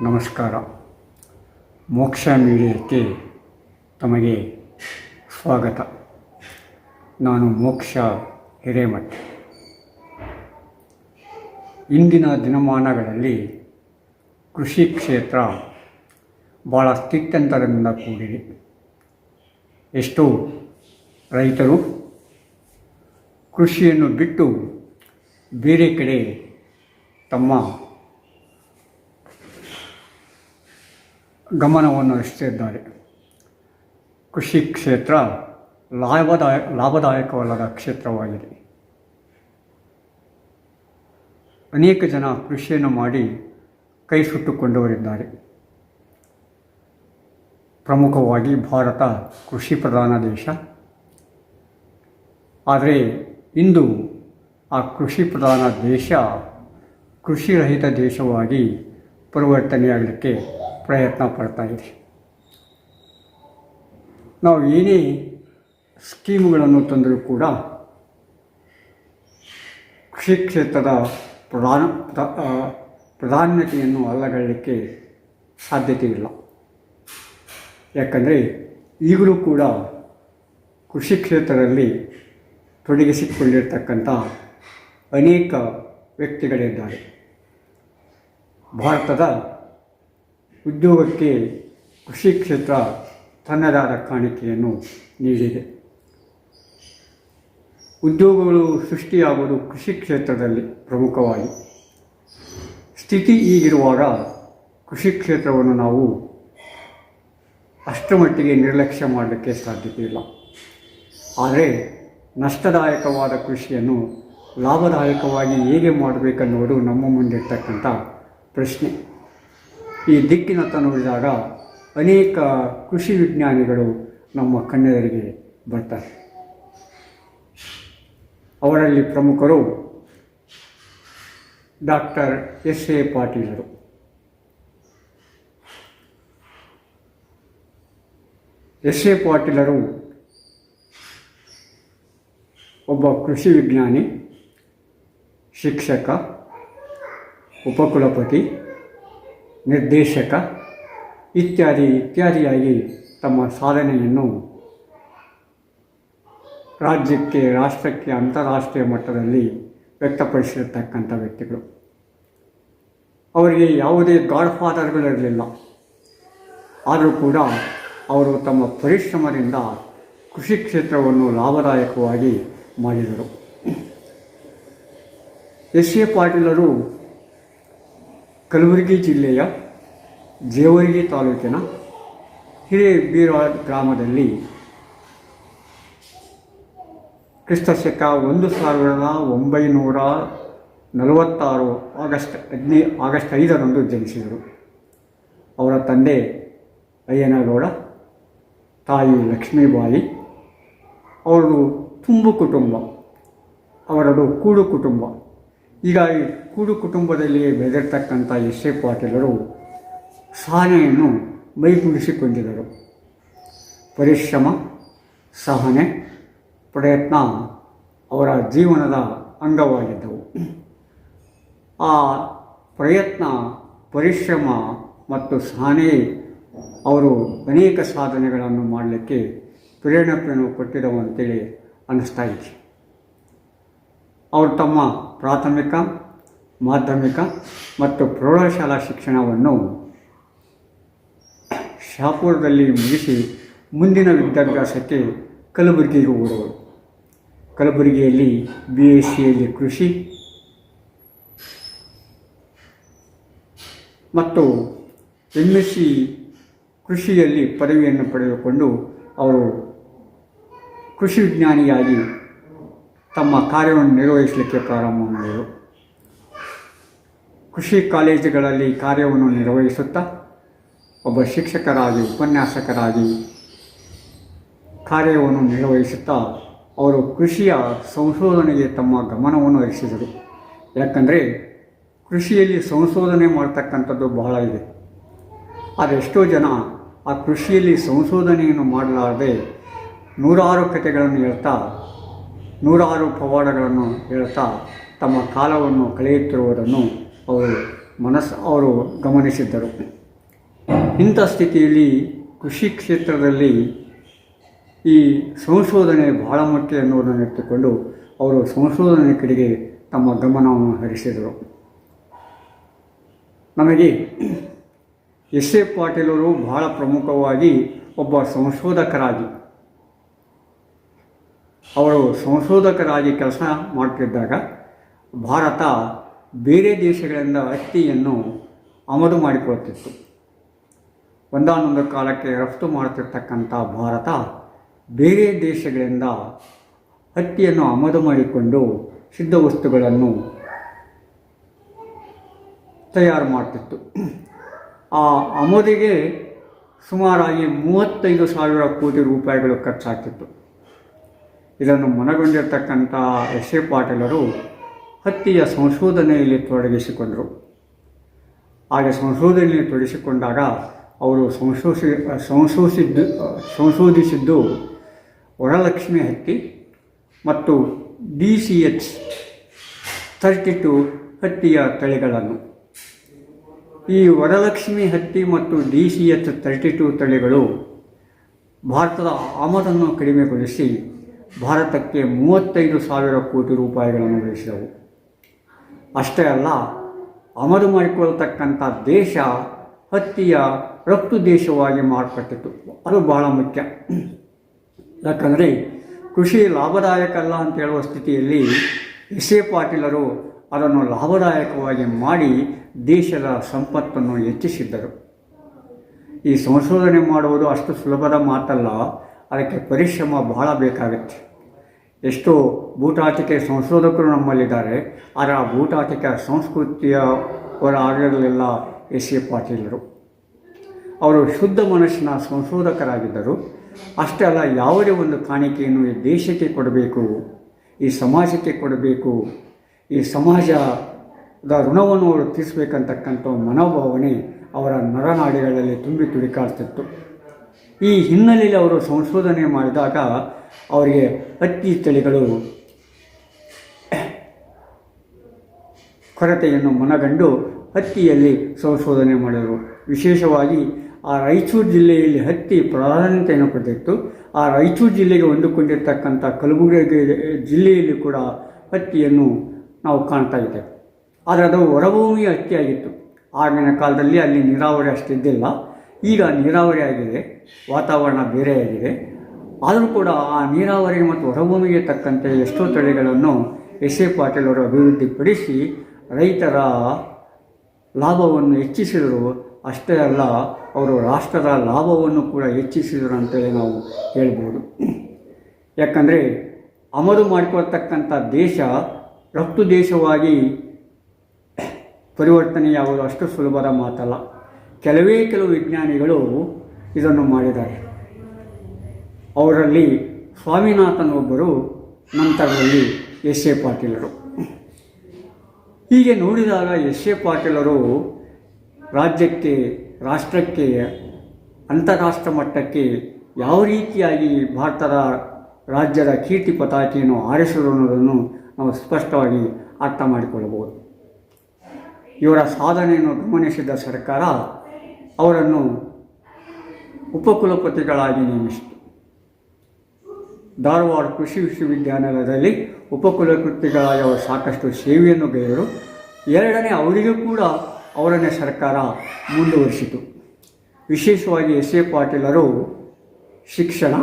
ನಮಸ್ಕಾರ. ಮೋಕ್ಷ ಮೀಡಿಯಕ್ಕೆ ತಮಗೆ ಸ್ವಾಗತ. ನಾನು ಮೋಕ್ಷ ಹಿರೇಮಠ. ಇಂದಿನ ದಿನಮಾನಗಳಲ್ಲಿ ಕೃಷಿ ಕ್ಷೇತ್ರ ಭಾಳ ಸ್ಥಿತ್ಯಂತರದಿಂದ ಕೂಡಿದೆ. ಎಷ್ಟೋ ರೈತರು ಕೃಷಿಯನ್ನು ಬಿಟ್ಟು ಬೇರೆ ಕಡೆ ತಮ್ಮ ಗಮನವನ್ನು ಹರಿಸ್ತಿದ್ದಾರೆ ಕೃಷಿ ಕ್ಷೇತ್ರ ಲಾಭದಾಯ, ಲಾಭದಾಯಕವಲ್ಲದ ಕ್ಷೇತ್ರವಾಗಿದೆ. ಅನೇಕ ಜನ ಕೃಷಿಯನ್ನು ಮಾಡಿ ಕೈ ಸುಟ್ಟುಕೊಂಡವರಿದ್ದಾರೆ. ಪ್ರಮುಖವಾಗಿ ಭಾರತ ಕೃಷಿ ಪ್ರಧಾನ ದೇಶ. ಆದರೆ ಇಂದು ಆ ಕೃಷಿ ಪ್ರಧಾನ ದೇಶ ಕೃಷಿರಹಿತ ದೇಶವಾಗಿ ಪರಿವರ್ತನೆಯಾಗಲಿಕ್ಕೆ ಪ್ರಯತ್ನ ಪಡ್ತಾ ಇದೆ ನಾವು ಏನೇ ಸ್ಕೀಮ್ಗಳನ್ನು ತಂದರೂ ಕೂಡ ಕೃಷಿ ಕ್ಷೇತ್ರದ ಪ್ರಧಾನ ಪ್ರಾಧಾನ್ಯತೆಯನ್ನು ಅಲ್ಲಗಳ್ಳಲಿಕ್ಕೆ ಸಾಧ್ಯತೆ ಇಲ್ಲ. ಯಾಕಂದರೆ ಈಗಲೂ ಕೂಡ ಕೃಷಿ ಕ್ಷೇತ್ರದಲ್ಲಿ ತೊಡಗಿಸಿಕೊಂಡಿರ್ತಕ್ಕಂಥ ಅನೇಕ ವ್ಯಕ್ತಿಗಳಿದ್ದಾರೆ. ಭಾರತದ ಉದ್ಯೋಗಕ್ಕೆ ಕೃಷಿ ಕ್ಷೇತ್ರ ತನ್ನದಾದ ಕಾಣಿಕೆಯನ್ನು ನೀಡಿದೆ. ಉದ್ಯೋಗಗಳು ಸೃಷ್ಟಿಯಾಗುವುದು ಕೃಷಿ ಕ್ಷೇತ್ರದಲ್ಲಿ ಪ್ರಮುಖವಾಗಿ. ಸ್ಥಿತಿ ಈಗಿರುವಾಗ ಕೃಷಿ ಕ್ಷೇತ್ರವನ್ನು ನಾವು ಅಷ್ಟಮಟ್ಟಿಗೆ ನಿರ್ಲಕ್ಷ್ಯ ಮಾಡಲಿಕ್ಕೆ ಸಾಧ್ಯತೆ ಇಲ್ಲ ಆದರೆ ನಷ್ಟದಾಯಕವಾದ ಕೃಷಿಯನ್ನು ಲಾಭದಾಯಕವಾಗಿ ಹೇಗೆ ಮಾಡಬೇಕನ್ನುವುದು ನಮ್ಮ ಮುಂದಿರ್ತಕ್ಕಂಥ ಪ್ರಶ್ನೆ. ಈ ದಿಕ್ಕಿನತ್ತ ನೋಡಿದಾಗ ಅನೇಕ ಕೃಷಿ ವಿಜ್ಞಾನಿಗಳು ನಮ್ಮ ಕನ್ನಡರಿಗೆ ಬರ್ತಾರೆ. ಅವರಲ್ಲಿ ಪ್ರಮುಖರು ಡಾಕ್ಟರ್ ಎಸ್ ಎ ಪಾಟೀಲರು ಎಸ್ ಎ ಪಾಟೀಲರು ಒಬ್ಬ ಕೃಷಿ ವಿಜ್ಞಾನಿ, ಶಿಕ್ಷಕ, ಉಪಕುಲಪತಿ ನಿರ್ದೇಶಕ ಇತ್ಯಾದಿ ಇತ್ಯಾದಿಯಾಗಿ ತಮ್ಮ ಸಾಧನೆಯನ್ನು ರಾಜ್ಯಕ್ಕೆ, ರಾಷ್ಟ್ರಕ್ಕೆ, ಅಂತಾರಾಷ್ಟ್ರೀಯ ಮಟ್ಟದಲ್ಲಿ ವ್ಯಕ್ತಪಡಿಸಿರ್ತಕ್ಕಂಥ ವ್ಯಕ್ತಿಗಳು. ಅವರಿಗೆ ಯಾವುದೇ ಗಾಡ್ ಫಾದರ್ಗಳಿರಲಿಲ್ಲ ಆದರೂ ಕೂಡ ಅವರು ತಮ್ಮ ಪರಿಶ್ರಮದಿಂದ ಕೃಷಿ ಕ್ಷೇತ್ರವನ್ನು ಲಾಭದಾಯಕವಾಗಿ ಮಾಡಿದರು. ಎಸ್ ಎ ಪಾಟೀಲರು ಕಲಬುರಗಿ ಜಿಲ್ಲೆಯ ಜೇವರ್ಗಿ ತಾಲೂಕಿನ ಹಿರೇಬೀರ ಗ್ರಾಮದಲ್ಲಿ ಕ್ರಿಸ್ತಶಕ ಒಂದು ಸಾವಿರದ ಒಂಬೈನೂರ ನಲವತ್ತಾರು ಆಗಸ್ಟ್ ಹದಿನೈ, ಆಗಸ್ಟ್ ಐದರಂದು ಜನಿಸಿದರು. ಅವರ ತಂದೆ ಅಯ್ಯನಗೌಡ, ತಾಯಿ ಲಕ್ಷ್ಮೀಬಾಯಿ ಅವರದು ತುಂಬು ಕುಟುಂಬ ಅವರದು ಕೂಡು ಕುಟುಂಬ. ಹೀಗಾಗಿ ಕೂಡು ಕುಟುಂಬದಲ್ಲಿ ಬೆದಿರ್ತಕ್ಕಂಥ ಎಸ್ ಎ ಪಾಟೀಲರು ಸಹನೆಯನ್ನು ಮೈಗೂಡಿಸಿಕೊಂಡಿದ್ದರು. ಪರಿಶ್ರಮ, ಸಹನೆ, ಪ್ರಯತ್ನ ಅವರ ಜೀವನದ ಅಂಗವಾಗಿದ್ದವು. ಆ ಪ್ರಯತ್ನ, ಪರಿಶ್ರಮ ಮತ್ತು ಸಹನೆ ಅವರು ಅನೇಕ ಸಾಧನೆಗಳನ್ನು ಮಾಡಲಿಕ್ಕೆ ಪ್ರೇರಣೆಯನ್ನು ಕೊಟ್ಟಿದ್ದವು ಅಂತೇಳಿ ಅನ್ನಿಸ್ತಾ ಇದೆ. ಅವರು ತಮ್ಮ ಪ್ರಾಥಮಿಕ, ಮಾಧ್ಯಮಿಕ ಮತ್ತು ಪ್ರೌಢಶಾಲಾ ಶಿಕ್ಷಣವನ್ನು ಶಾಪುರದಲ್ಲಿ ಮುಗಿಸಿ ಮುಂದಿನ ವಿದ್ಯಾಭ್ಯಾಸಕ್ಕೆ ಕಲಬುರಗಿಗೆ ಹೋದವರು. ಕಲಬುರಗಿಯಲ್ಲಿ ಬಿ ಎಸ್ ಸಿಯಲ್ಲಿ ಕೃಷಿ ಮತ್ತು ಎಂ ಎಸ್ ಸಿ ಕೃಷಿಯಲ್ಲಿ ಪದವಿಯನ್ನು ಪಡೆದುಕೊಂಡು ಅವರು ಕೃಷಿ ವಿಜ್ಞಾನಿಯಾಗಿ ತಮ್ಮ ಕಾರ್ಯವನ್ನು ನಿರ್ವಹಿಸಲಿಕ್ಕೆ ಪ್ರಾರಂಭ ಮಾಡಿದರು. ಕೃಷಿ ಕಾಲೇಜುಗಳಲ್ಲಿ ಕಾರ್ಯವನ್ನು ನಿರ್ವಹಿಸುತ್ತಾ ಒಬ್ಬ ಶಿಕ್ಷಕರಾಗಿ, ಉಪನ್ಯಾಸಕರಾಗಿ ಕಾರ್ಯವನ್ನು ನಿರ್ವಹಿಸುತ್ತಾ ಅವರು ಕೃಷಿಯ ಸಂಶೋಧನೆಗೆ ತಮ್ಮ ಗಮನವನ್ನು ಹರಿಸಿದರು. ಯಾಕಂದರೆ ಕೃಷಿಯಲ್ಲಿ ಸಂಶೋಧನೆ ಮಾಡ್ತಕ್ಕಂಥದ್ದು ಬಹಳ ಇದೆ. ಅದೆಷ್ಟೋ ಜನ ಆ ಕೃಷಿಯಲ್ಲಿ ಸಂಶೋಧನೆಯನ್ನು ಮಾಡಲಾರದೆ ನೂರಾರು ಕಥೆಗಳನ್ನು ಹೇಳ್ತಾ ನೂರಾರು ಪವಾಡಗಳನ್ನು ಹೇಳ್ತಾ ತಮ್ಮ ಕಾಲವನ್ನು ಕಳೆಯುತ್ತಿರುವುದನ್ನು ಅವರು ಮನಸ್ಸು ಅವರು ಗಮನಿಸಿದ್ದರು. ಇಂಥ ಸ್ಥಿತಿಯಲ್ಲಿ ಕೃಷಿ ಕ್ಷೇತ್ರದಲ್ಲಿ ಈ ಸಂಶೋಧನೆ ಬಹಳ ಮುಖ್ಯ ಎನ್ನುವುದನ್ನು ಇಟ್ಟುಕೊಂಡು ಅವರು ಸಂಶೋಧನೆ ಕಡೆಗೆ ತಮ್ಮ ಗಮನವನ್ನು ಹರಿಸಿದರು. ನಮಗೆ ಎಸ್ ಎ ಪಾಟೀಲರು ಬಹಳ ಪ್ರಮುಖವಾಗಿ ಒಬ್ಬ ಸಂಶೋಧಕರಾಗಿ ಅವರು ಸಂಶೋಧಕರಾಗಿ ಕೆಲಸ ಮಾಡ್ತಿದ್ದಾಗ ಭಾರತ ಬೇರೆ ದೇಶಗಳಿಂದ ಹತ್ತಿಯನ್ನು ಆಮದು ಮಾಡಿಕೊಳ್ತಿತ್ತು ಒಂದಾನೊಂದು ಕಾಲಕ್ಕೆ ರಫ್ತು ಮಾಡ್ತಿರ್ತಕ್ಕಂಥ ಭಾರತ ಬೇರೆ ದೇಶಗಳಿಂದ ಹತ್ತಿಯನ್ನು ಆಮದು ಮಾಡಿಕೊಂಡು ಸಿದ್ಧ ವಸ್ತುಗಳನ್ನು ತಯಾರು ಮಾಡ್ತಿತ್ತು. ಆ ಆಮದಿಗೆ ಸುಮಾರಾಗಿ ಮೂವತ್ತೈದು ಸಾವಿರ ಕೋಟಿ ರೂಪಾಯಿಗಳು ಖರ್ಚಾಗ್ತಿತ್ತು. ಇದನ್ನು ಮನಗೊಂಡಿರ್ತಕ್ಕಂಥ ಎಸ್ ಎ ಪಾಟೀಲರು ಹತ್ತಿಯ ಸಂಶೋಧನೆಯಲ್ಲಿ ತೊಡಗಿಸಿಕೊಂಡರು. ಹಾಗೆ ಸಂಶೋಧನೆಯಲ್ಲಿ ತೊಡಗಿಸಿಕೊಂಡಾಗ ಅವರು ಸಂಶೋಷಿ ಸಂಶೋಧಿಸಿದ್ದು ಸಂಶೋಧಿಸಿದ್ದು ವರಲಕ್ಷ್ಮಿ ಹತ್ತಿ ಮತ್ತು D C H thirty two ಹತ್ತಿಯ ತಳಿಗಳನ್ನು. ಈ ವರಲಕ್ಷ್ಮಿ ಹತ್ತಿ ಮತ್ತು D C H thirty two ತಳಿಗಳು ಭಾರತದ ಆಮದನ್ನು ಕಡಿಮೆಗೊಳಿಸಿ ಭಾರತಕ್ಕೆ ಮೂವತ್ತೈದು ಸಾವಿರ ಕೋಟಿ ರೂಪಾಯಿಗಳನ್ನು ಗಳಿಸಿದವು. ಅಷ್ಟೇ ಅಲ್ಲ ಆಮದು ಮಾಡಿಕೊಳ್ಳತಕ್ಕಂಥ ದೇಶ ಹತ್ತಿಯ ರಫ್ತು ದೇಶವಾಗಿ ಮಾರ್ಪಟ್ಟಿತು ಅದು ಬಹಳ ಮುಖ್ಯ. ಯಾಕಂದರೆ, ಕೃಷಿ ಲಾಭದಾಯಕ ಅಲ್ಲ ಅಂತ ಹೇಳುವ ಸ್ಥಿತಿಯಲ್ಲಿ ಎಸ್ ಎ ಪಾಟೀಲರು ಅದನ್ನು ಲಾಭದಾಯಕವಾಗಿ ಮಾಡಿ ದೇಶದ ಸಂಪತ್ತನ್ನು ಹೆಚ್ಚಿಸಿದ್ದರು. ಈ ಸಂಶೋಧನೆ ಮಾಡುವುದು ಅಷ್ಟು ಸುಲಭದ ಮಾತಲ್ಲ ಅದಕ್ಕೆ ಪರಿಶ್ರಮ ಬಹಳ ಬೇಕಾಗುತ್ತೆ. ಎಷ್ಟೋ ಬೂಟಾಟಿಕೆ ಸಂಶೋಧಕರು ನಮ್ಮಲ್ಲಿದ್ದಾರೆ. ಆದರೆ ಆ ಬೂಟಾಟಿಕೆ ಸಂಸ್ಕೃತಿಯ ಆಗಿರಲಿಲ್ಲ ಎಸ್ ಎ ಪಾಟೀಲರು. ಅವರು ಶುದ್ಧ ಮನಸ್ಸಿನ ಸಂಶೋಧಕರಾಗಿದ್ದರು. ಅಷ್ಟೇ ಅಲ್ಲ, ಯಾವುದೇ ಒಂದು ಕಾಣಿಕೆಯನ್ನು ಈ ದೇಶಕ್ಕೆ ಕೊಡಬೇಕು, ಈ ಸಮಾಜಕ್ಕೆ ಕೊಡಬೇಕು, ಈ ಸಮಾಜದ ಋಣವನ್ನು ಅವರು ತೀರಿಸಬೇಕಂತಕ್ಕಂಥ ಮನೋಭಾವನೆ ಅವರ ನರನಾಡಿಗಳಲ್ಲಿ ತುಂಬಿ ತುಡಿಕಾಡ್ತಿತ್ತು. ಈ ಹಿನ್ನೆಲೆಯಲ್ಲಿ ಅವರು ಸಂಶೋಧನೆ ಮಾಡಿದಾಗ ಅವರಿಗೆ ಹತ್ತಿ ತಳಿಗಳು ಕೊರತೆಯನ್ನು ಮನಗಂಡು ಹತ್ತಿಯಲ್ಲಿ ಸಂಶೋಧನೆ ಮಾಡಿದರು. ವಿಶೇಷವಾಗಿ ಆ ರಾಯಚೂರು ಜಿಲ್ಲೆಯಲ್ಲಿ ಹತ್ತಿ ಪ್ರಾಧಾನ್ಯತೆಯನ್ನು ಪಡೆದಿತ್ತು ಆ ರಾಯಚೂರು ಜಿಲ್ಲೆಗೆ ಹೊಂದಿಕೊಂಡಿರ್ತಕ್ಕಂಥ ಕಲಬುರಗಿ ಜಿಲ್ಲೆಯಲ್ಲಿ ಕೂಡ ಹತ್ತಿಯನ್ನು ನಾವು ಕಾಣ್ತಾ ಇದ್ದೇವೆ. ಆದರೆ ಅದು ಹೊರಭೂಮಿಯ ಹತ್ತಿಯಾಗಿತ್ತು. ಆಗಿನ ಕಾಲದಲ್ಲಿ ಅಲ್ಲಿ ನೀರಾವರಿ ಅಷ್ಟಿದ್ದಿಲ್ಲ. ಈಗ ನೀರಾವರಿ ಆಗಿದೆ, ವಾತಾವರಣ ಬೇರೆಯಾಗಿದೆ ಆದರೂ ಕೂಡ ಆ ನೀರಾವರಿ ಮತ್ತು ಹೊರಭೂಮಿಗೆ ತಕ್ಕಂತೆ ಎಷ್ಟೋ ತಳಿಗಳನ್ನು ಎಸ್ ಎ ಪಾಟೀಲ್ ಅವರು ಅಭಿವೃದ್ಧಿಪಡಿಸಿ ರೈತರ ಲಾಭವನ್ನು ಹೆಚ್ಚಿಸಿದರು. ಅಷ್ಟೇ ಅಲ್ಲ, ಅವರು ರಾಷ್ಟ್ರದ ಲಾಭವನ್ನು ಕೂಡ ಹೆಚ್ಚಿಸಿದರು ಅಂತೇಳಿ ನಾವು ಹೇಳ್ಬೋದು. ಯಾಕಂದರೆ ಆಮದು ಮಾಡಿಕೊಳ್ತಕ್ಕಂಥ ದೇಶ ರಫ್ತು ದೇಶವಾಗಿ ಪರಿವರ್ತನೆಯಾಗೋದು ಅಷ್ಟು ಸುಲಭದ ಮಾತಲ್ಲ. ಕೆಲವೇ ಕೆಲವು ವಿಜ್ಞಾನಿಗಳು ಇದನ್ನು ಮಾಡಿದ್ದಾರೆ. ಅವರಲ್ಲಿ ಸ್ವಾಮಿನಾಥನ್ ಒಬ್ಬರು, ನಂತರದಲ್ಲಿ ಎಸ್ ಎ ಪಾಟೀಲರು. ಹೀಗೆ ನೋಡಿದಾಗ ಎಸ್ ಎ ಪಾಟೀಲರು ರಾಜ್ಯಕ್ಕೆ, ರಾಷ್ಟ್ರಕ್ಕೆ, ಅಂತಾರಾಷ್ಟ್ರ ಮಟ್ಟಕ್ಕೆ ಯಾವ ರೀತಿಯಾಗಿ ಭಾರತದ ರಾಜ್ಯದ ಕೀರ್ತಿ ಪತಾಕೆಯನ್ನು ಆರಿಸಿದರು ಅನ್ನೋದನ್ನು ನಾವು ಸ್ಪಷ್ಟವಾಗಿ ಅರ್ಥ ಮಾಡಿಕೊಳ್ಳಬಹುದು. ಇವರ ಸಾಧನೆಯನ್ನು ಗಮನಿಸಿದ ಸರ್ಕಾರ ಅವರನ್ನು ಉಪಕುಲಪತಿಗಳಾಗಿ ನೇಮಿಸಿತು. ಧಾರವಾಡ ಕೃಷಿ ವಿಶ್ವವಿದ್ಯಾನಿಲಯದಲ್ಲಿ ಉಪಕುಲಪತಿಗಳಾಗಿ ಅವರು ಸಾಕಷ್ಟು ಸೇವೆಯನ್ನು ಗೈದರು ಎರಡನೇ ಅವರಿಗೂ ಕೂಡ ಅವರನ್ನೇ ಸರ್ಕಾರ ಮುಂದುವರಿಸಿತು. ವಿಶೇಷವಾಗಿ ಎಸ್ ಎ ಪಾಟೀಲರು ಶಿಕ್ಷಣ,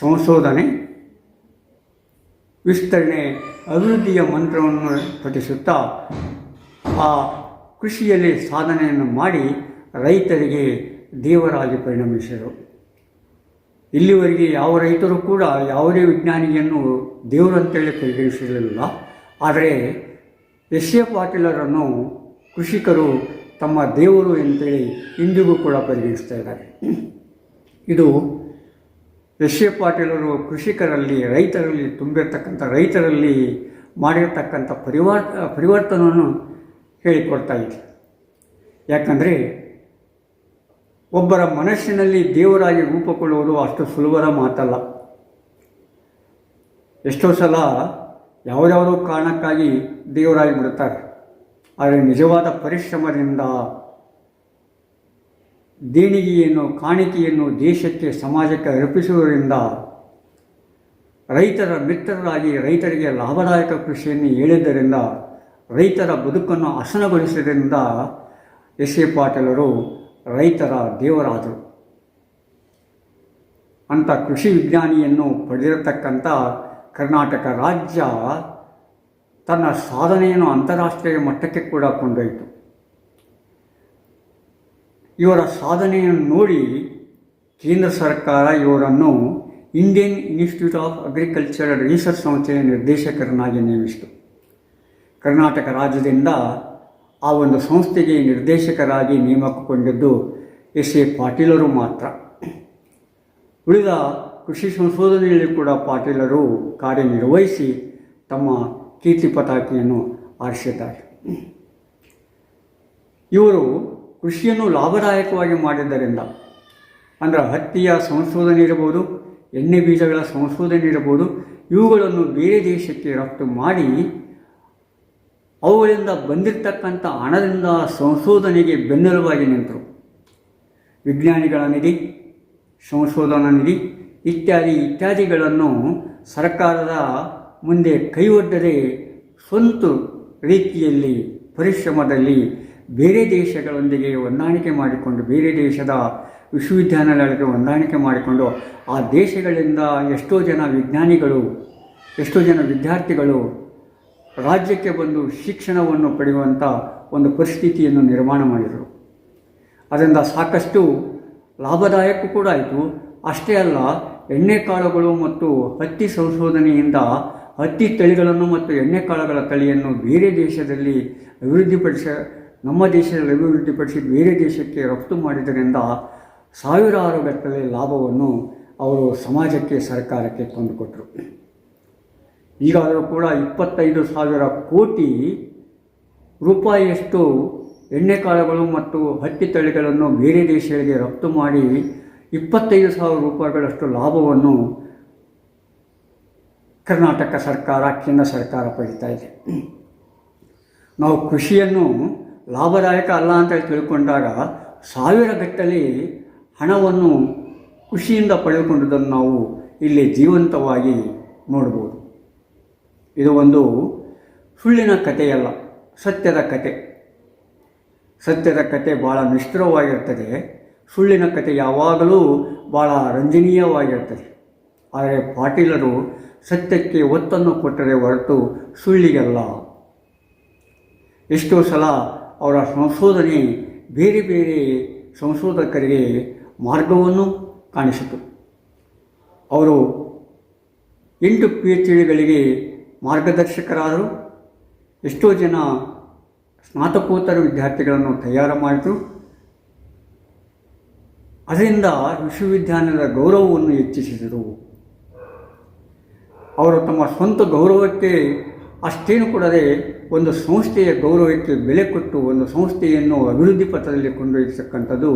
ಸಂಶೋಧನೆ, ವಿಸ್ತರಣೆ, ಅಭಿವೃದ್ಧಿಯ ಮಂತ್ರವನ್ನು ಪಠಿಸುತ್ತಾ ಆ ಕೃಷಿಯಲ್ಲಿ ಸಾಧನೆಯನ್ನು ಮಾಡಿ ರೈತರಿಗೆ ದೇವರಾಗಿ ಪರಿಣಮಿಸಿದರು. ಇಲ್ಲಿವರೆಗೆ ಯಾವ ರೈತರು ಕೂಡ ಯಾವುದೇ ವಿಜ್ಞಾನಿಯನ್ನು ದೇವರಂತೇಳಿ ಪರಿಗಣಿಸಿರಲಿಲ್ಲ. ಆದರೆ ಎಸ್ ಎ ಪಾಟೀಲರನ್ನು ಕೃಷಿಕರು ತಮ್ಮ ದೇವರು ಅಂತೇಳಿ ಇಂದಿಗೂ ಕೂಡ ಪರಿಗಣಿಸ್ತಾ ಇದ್ದಾರೆ. ಇದು ಎಸ್ ಎ ಪಾಟೀಲರು ಕೃಷಿಕರಲ್ಲಿ, ರೈತರಲ್ಲಿ ತುಂಬಿರ್ತಕ್ಕಂಥ, ರೈತರಲ್ಲಿ ಮಾಡಿರ್ತಕ್ಕಂಥ ಪರಿವರ್ತ ಪರಿವರ್ತನವನ್ನು ಹೇಳಿಕೊಡ್ತಾ ಇದೆ ಯಾಕಂದರೆ ಒಬ್ಬರ ಮನಸ್ಸಿನಲ್ಲಿ ದೇವರಾಗಿ ರೂಪುಕೊಳ್ಳುವುದು ಅಷ್ಟು ಸುಲಭದ ಮಾತಲ್ಲ. ಎಷ್ಟೋ ಸಲ ಯಾವುದ್ಯಾವುದೋ ಕಾರಣಕ್ಕಾಗಿ ದೇವರಾಗಿ ಬಿಡುತ್ತಾರೆ. ಆದರೆ ನಿಜವಾದ ಪರಿಶ್ರಮದಿಂದ ದೇಣಿಗೆಯನ್ನು, ಕಾಣಿಕೆಯನ್ನು ದೇಶಕ್ಕೆ, ಸಮಾಜಕ್ಕೆ ಅರ್ಪಿಸುವುದರಿಂದ ರೈತರ ಮಿತ್ರರಾಗಿ, ರೈತರಿಗೆ ಲಾಭದಾಯಕ ಕೃಷಿಯನ್ನು ಹೇಳಿದ್ದರಿಂದ, ರೈತರ ಬದುಕನ್ನು ಹಸನಗೊಳಿಸಿದ್ರಿಂದ ಎಸ್ ಎ ಪಾಟೀಲರು ರೈತರ ದೇವರಾದರು. ಅಂಥ ಕೃಷಿ ವಿಜ್ಞಾನಿಯನ್ನು ಪಡೆದಿರತಕ್ಕಂಥ ಕರ್ನಾಟಕ ರಾಜ್ಯ ತನ್ನ ಸಾಧನೆಯನ್ನು ಅಂತಾರಾಷ್ಟ್ರೀಯ ಮಟ್ಟಕ್ಕೆ ಕೂಡ ಕೊಂಡೊಯ್ತು ಇವರ ಸಾಧನೆಯನ್ನು ನೋಡಿ ಕೇಂದ್ರ ಸರ್ಕಾರ ಇವರನ್ನು Indian institute of agriculture research ಸಂಸ್ಥೆಯ ನಿರ್ದೇಶಕರನ್ನಾಗಿ ನೇಮಿಸಿತು. ಕರ್ನಾಟಕ ರಾಜ್ಯದಿಂದ ಆ ಒಂದು ಸಂಸ್ಥೆಗೆ ನಿರ್ದೇಶಕರಾಗಿ ನೇಮಕಗೊಂಡಿದ್ದು ಎಸ್ ಎ ಪಾಟೀಲರು ಮಾತ್ರ. ಉಳಿದ ಕೃಷಿ ಸಂಶೋಧನೆಯಲ್ಲಿ ಕೂಡ ಪಾಟೀಲರು ಕಾರ್ಯನಿರ್ವಹಿಸಿ ತಮ್ಮ ಕೀರ್ತಿ ಪತಾಕೆಯನ್ನು ಆರಿಸಿದ್ದಾರೆ. ಇವರು ಕೃಷಿಯನ್ನು ಲಾಭದಾಯಕವಾಗಿ ಮಾಡಿದ್ದರಿಂದ, ಅಂದರೆ ಹತ್ತಿಯ ಸಂಶೋಧನೆ ಇರಬಹುದು, ಎಣ್ಣೆ ಬೀಜಗಳ ಸಂಶೋಧನೆ ಇರಬಹುದು, ಇವುಗಳನ್ನು ಬೇರೆ ದೇಶಕ್ಕೆ ರಫ್ತು ಮಾಡಿ ಅವುಗಳಿಂದ ಬಂದಿರತಕ್ಕಂಥ ಹಣದಿಂದ ಸಂಶೋಧನೆಗೆ ಬೆನ್ನೆಲುಬಾಗಿ ನಿಂತರು. ವಿಜ್ಞಾನಿಗಳ ನಿಧಿ, ಸಂಶೋಧನಾ ನಿಧಿ ಇತ್ಯಾದಿ ಇತ್ಯಾದಿಗಳನ್ನು ಸರ್ಕಾರದ ಮುಂದೆ ಕೈವೊಡ್ಡದೆ ಸ್ವಂತ ರೀತಿಯಲ್ಲಿ, ಪರಿಶ್ರಮದಲ್ಲಿ ಬೇರೆ ದೇಶಗಳೊಂದಿಗೆ ಹೊಂದಾಣಿಕೆ ಮಾಡಿಕೊಂಡು, ಬೇರೆ ದೇಶದ ವಿಶ್ವವಿದ್ಯಾನಿಲಯಗಳಿಗೆ ಹೊಂದಾಣಿಕೆ ಮಾಡಿಕೊಂಡು, ಆ ದೇಶಗಳಿಂದ ಎಷ್ಟೋ ಜನ ವಿಜ್ಞಾನಿಗಳು, ಎಷ್ಟೋ ಜನ ವಿದ್ಯಾರ್ಥಿಗಳು ರಾಜ್ಯಕ್ಕೆ ಬಂದು ಶಿಕ್ಷಣವನ್ನು ಪಡೆಯುವಂಥ ಒಂದು ಪರಿಸ್ಥಿತಿಯನ್ನು ನಿರ್ಮಾಣ ಮಾಡಿದರು. ಅದರಿಂದ ಸಾಕಷ್ಟು ಲಾಭದಾಯಕ ಕೂಡ ಆಯಿತು. ಅಷ್ಟೇ ಅಲ್ಲ ಎಣ್ಣೆಕಾಳುಗಳು ಮತ್ತು ಹತ್ತಿ ಸಂಶೋಧನೆಯಿಂದ ಹತ್ತಿ ತಳಿಗಳನ್ನು ಮತ್ತು ಎಣ್ಣೆಕಾಳುಗಳ ತಳಿಯನ್ನು ಬೇರೆ ದೇಶದಲ್ಲಿ ಅಭಿವೃದ್ಧಿಪಡಿಸ, ನಮ್ಮ ದೇಶದಲ್ಲಿ ಅಭಿವೃದ್ಧಿಪಡಿಸಿ ಬೇರೆ ದೇಶಕ್ಕೆ ರಫ್ತು ಮಾಡಿದ್ದರಿಂದ ಸಾವಿರಾರು ಗಟ್ಟಲೆ ಲಾಭವನ್ನು ಅವರು ಸಮಾಜಕ್ಕೆ, ಸರ್ಕಾರಕ್ಕೆ ತಂದುಕೊಟ್ಟರು ಈಗಾದರೂ ಕೂಡ ಇಪ್ಪತ್ತೈದು ಸಾವಿರ ಕೋಟಿ ರೂಪಾಯಿಯಷ್ಟು ಎಣ್ಣೆಕಾಳುಗಳು ಮತ್ತು ಹತ್ತಿ ತಳಿಗಳನ್ನು ಬೇರೆ ದೇಶಗಳಿಗೆ ರಫ್ತು ಮಾಡಿ ಇಪ್ಪತ್ತೈದು ಸಾವಿರ ರೂಪಾಯಿಗಳಷ್ಟು ಲಾಭವನ್ನು ಕರ್ನಾಟಕ ಸರ್ಕಾರ, ಕೇಂದ್ರ ಸರ್ಕಾರ ಪಡಿತಾ ಇದೆ. ನಾವು ಕೃಷಿಯನ್ನು ಲಾಭದಾಯಕ ಅಲ್ಲ ಅಂತ ತಿಳ್ಕೊಂಡಾಗ ಸಾವಿರ ಗಟ್ಟಲೆ ಹಣವನ್ನು ಖುಷಿಯಿಂದ ಪಡೆದುಕೊಂಡದನ್ನು ನಾವು ಇಲ್ಲಿ ಜೀವಂತವಾಗಿ ನೋಡ್ಬೋದು. ಇದು ಒಂದು ಸುಳ್ಳಿನ ಕಥೆಯಲ್ಲ, ಸತ್ಯದ ಕತೆ ಸತ್ಯದ ಕತೆ ಭಾಳ ನಿಷ್ಠುರವಾಗಿರ್ತದೆ. ಸುಳ್ಳಿನ ಕತೆ ಯಾವಾಗಲೂ ಭಾಳ ರಂಜನೀಯವಾಗಿರ್ತದೆ. ಆದರೆ ಪಾಟೀಲರು ಸತ್ಯಕ್ಕೆ ಒತ್ತನ್ನು ಕೊಟ್ಟರೆ ಹೊರತು ಸುಳ್ಳಿಗಲ್ಲ. ಎಷ್ಟೋ ಸಲ ಅವರ ಸಂಶೋಧನೆ ಬೇರೆ ಬೇರೆ ಸಂಶೋಧಕರಿಗೆ ಮಾರ್ಗವನ್ನು ಕಾಣಿಸಿತು. ಅವರು ಎಂಟು ಪಿ ಎಚ್ ಡಿಗಳಿಗೆ ಮಾರ್ಗದರ್ಶಕರಾದರು ಎಷ್ಟೋ ಜನ ಸ್ನಾತಕೋತ್ತರ ವಿದ್ಯಾರ್ಥಿಗಳನ್ನು ತಯಾರು ಮಾಡಿದರು. ಅದರಿಂದ ವಿಶ್ವವಿದ್ಯಾಲಯದ ಗೌರವವನ್ನು ಹೆಚ್ಚಿಸಿದರು. ಅವರು ತಮ್ಮ ಸ್ವಂತ ಗೌರವಕ್ಕೆ ಅಷ್ಟೇನು ಕೊಡದೆ ಒಂದು ಸಂಸ್ಥೆಯ ಗೌರವಕ್ಕೆ ಬೆಲೆ ಕೊಟ್ಟು ಒಂದು ಸಂಸ್ಥೆಯನ್ನು ಅಭಿವೃದ್ಧಿ ಪಥದಲ್ಲಿ ಕೊಂಡೊಯ್ಯತಕ್ಕಂಥದ್ದು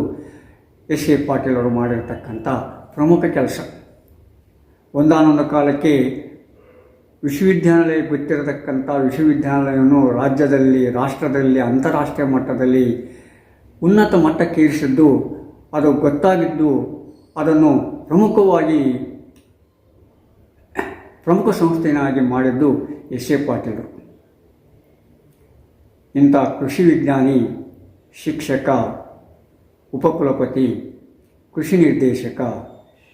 ಎಸ್ ಎ ಪಾಟೀಲ್ ಅವರು ಮಾಡಿರತಕ್ಕಂಥ ಪ್ರಮುಖ ಕೆಲಸ. ಒಂದಾನೊಂದು ಕಾಲಕ್ಕೆ ವಿಶ್ವವಿದ್ಯಾನಿಲಯ ಬಿಟ್ಟಿರತಕ್ಕಂಥ ವಿಶ್ವವಿದ್ಯಾನಿಲಯವನ್ನು ರಾಜ್ಯದಲ್ಲಿ, ರಾಷ್ಟ್ರದಲ್ಲಿ, ಅಂತಾರಾಷ್ಟ್ರೀಯ ಮಟ್ಟದಲ್ಲಿ ಉನ್ನತ ಮಟ್ಟಕ್ಕೆ ಇರಿಸಿದ್ದು, ಅದು ಗೊತ್ತಾಗಿದ್ದು ಅದನ್ನು ಪ್ರಮುಖವಾಗಿ ಪ್ರಮುಖ ಸಂಸ್ಥೆಯನ್ನಾಗಿ ಮಾಡಿದ್ದು ಎಸ್ ಎ ಪಾಟೀಲರು ಇಂಥ ಕೃಷಿ ವಿಜ್ಞಾನಿ, ಶಿಕ್ಷಕ, ಉಪಕುಲಪತಿ, ಕೃಷಿ ನಿರ್ದೇಶಕ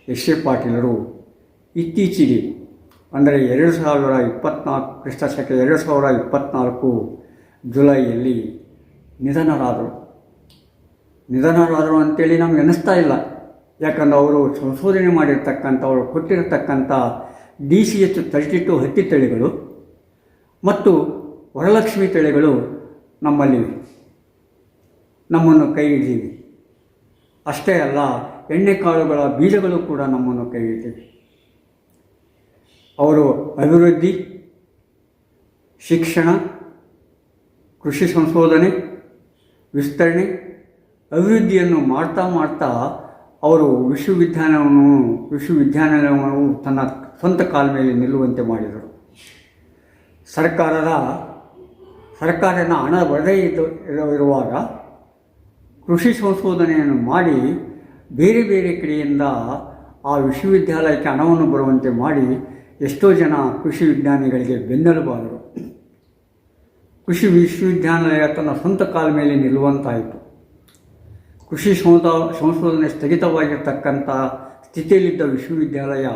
ಎಸ್ ಎ ಪಾಟೀಲರು ಇತ್ತೀಚೆಗೆ ಅಂದರೆ ಎರಡು ಸಾವಿರ ಇಪ್ಪತ್ನಾಲ್ಕು ಕ್ರಿಸ್ತಶಕ ಎರಡು ಸಾವಿರ ಇಪ್ಪತ್ನಾಲ್ಕು ಜುಲೈಯಲ್ಲಿ ನಿಧನರಾದರು. ನಿಧನರಾದರು ಅಂತೇಳಿ ನಮ್ಗೆ ಅನ್ನಿಸ್ತಾ ಇಲ್ಲ. ಯಾಕಂದ್ರೆ ಅವರು ಸಂಶೋಧನೆ ಮಾಡಿರ್ತಕ್ಕಂಥ ಅವರು ಕೊಟ್ಟಿರತಕ್ಕಂಥ D C H thirty two ಹತ್ತಿ ತಳಿಗಳು ಮತ್ತು ವರಲಕ್ಷ್ಮಿ ತಳಿಗಳು ನಮ್ಮಲ್ಲಿವೆ ನಮ್ಮನ್ನು ಕೈ ಹಿಡಿದಿವೆ. ಅಷ್ಟೇ ಅಲ್ಲ ಎಣ್ಣೆಕಾಳುಗಳ ಬೀಜಗಳು ಕೂಡ ನಮ್ಮನ್ನು ಕೈ ಹಿಡಿದಿವೆ. ಅವರು ಅಭಿವೃದ್ಧಿ, ಶಿಕ್ಷಣ, ಕೃಷಿ ಸಂಶೋಧನೆ, ವಿಸ್ತರಣೆ, ಅಭಿವೃದ್ಧಿಯನ್ನು ಮಾಡ್ತಾ ಮಾಡ್ತಾ ಅವರು ವಿಶ್ವವಿದ್ಯಾಲಯವನ್ನು, ವಿಶ್ವವಿದ್ಯಾನಿಲಯವನ್ನು ತನ್ನ ಸ್ವಂತ ಕಾಲ ಮೇಲೆ ನಿಲ್ಲುವಂತೆ ಮಾಡಿದರು. ಸರ್ಕಾರದ ಸರ್ಕಾರನ ಹಣ ಬರದೇ ಇದ್ದು, ಇರುವಾಗ ಕೃಷಿ ಸಂಶೋಧನೆಯನ್ನು ಮಾಡಿ ಬೇರೆ ಬೇರೆ ಕಡೆಯಿಂದ ಆ ವಿಶ್ವವಿದ್ಯಾಲಯಕ್ಕೆ ಹಣವನ್ನು ಬರುವಂತೆ ಮಾಡಿ ಎಷ್ಟೋ ಜನ ಕೃಷಿ ವಿಜ್ಞಾನಿಗಳಿಗೆ ಬೆನ್ನೆಲುಬಾದರು. ಕೃಷಿ ವಿಶ್ವವಿದ್ಯಾನಿಲಯ ತನ್ನ ಸ್ವಂತ ಕಾಲ ಮೇಲೆ ನಿಲ್ಲುವಂತಾಯಿತು. ಕೃಷಿ ಸಂಶೋಧ ಸಂಶೋಧನೆ ಸ್ಥಗಿತವಾಗಿರ್ತಕ್ಕಂಥ ಸ್ಥಿತಿಯಲ್ಲಿದ್ದ ವಿಶ್ವವಿದ್ಯಾಲಯ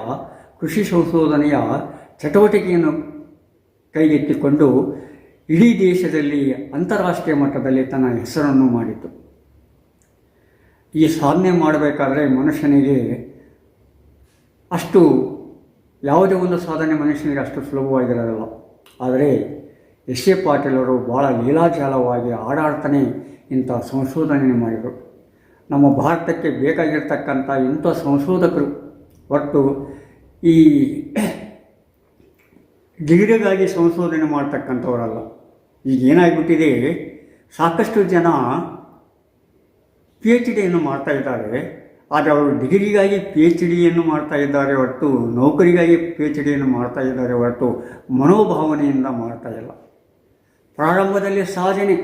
ಕೃಷಿ ಸಂಶೋಧನೆಯ ಚಟುವಟಿಕೆಯನ್ನು ಕೈಗೆತ್ತಿಕೊಂಡು ಇಡೀ ದೇಶದಲ್ಲಿ ಅಂತಾರಾಷ್ಟ್ರೀಯ ಮಟ್ಟದಲ್ಲಿ ತನ್ನ ಹೆಸರನ್ನು ಮಾಡಿತು. ಈ ಸಾಧನೆ ಮಾಡಬೇಕಾದ್ರೆ ಮನುಷ್ಯನಿಗೆ ಅಷ್ಟು ಯಾವುದೇ ಒಂದು ಸಾಧನೆ ಮನುಷ್ಯನಿಗೆ ಅಷ್ಟು ಸುಲಭವಾಗಿರೋದಿಲ್ಲ. ಆದರೆ ಎಸ್ ಎ ಪಾಟೀಲರು ಭಾಳ ಲೀಲಾಜಾಲವಾಗಿ ಆಡಾಡ್ತಾನೆ ಇಂಥ ಸಂಶೋಧನೆ ಮಾಡಿದರು. ನಮ್ಮ ಭಾರತಕ್ಕೆ ಬೇಕಾಗಿರ್ತಕ್ಕಂಥ ಇಂಥ ಸಂಶೋಧಕರು ಒಟ್ಟು ಈ ಡಿಗ್ರಿಗಾಗಿ ಸಂಶೋಧನೆ ಮಾಡ್ತಕ್ಕಂಥವರಲ್ಲ. ಈಗ ಏನಾಗ್ಬಿಟ್ಟಿದೆ, ಸಾಕಷ್ಟು ಜನ ಪಿ ಎಚ್ ಡಿಯನ್ನು ಮಾಡ್ತಾ ಇದ್ದಾರೆ. ಆದರೆ ಅವರು ಡಿಗ್ರಿಗಾಗಿ ಪಿ ಎಚ್ ಡಿಯನ್ನು ಮಾಡ್ತಾ ಇದ್ದಾರೆ ಹೊರತು, ನೌಕರಿಗಾಗಿ ಪಿ ಎಚ್ ಡಿಯನ್ನು ಮಾಡ್ತಾ ಇದ್ದಾರೆ ಹೊರತು ಮನೋಭಾವನೆಯಿಂದ ಮಾಡ್ತಾ ಇಲ್ಲ. ಪ್ರಾರಂಭದಲ್ಲಿ ಸಾಧನೆ.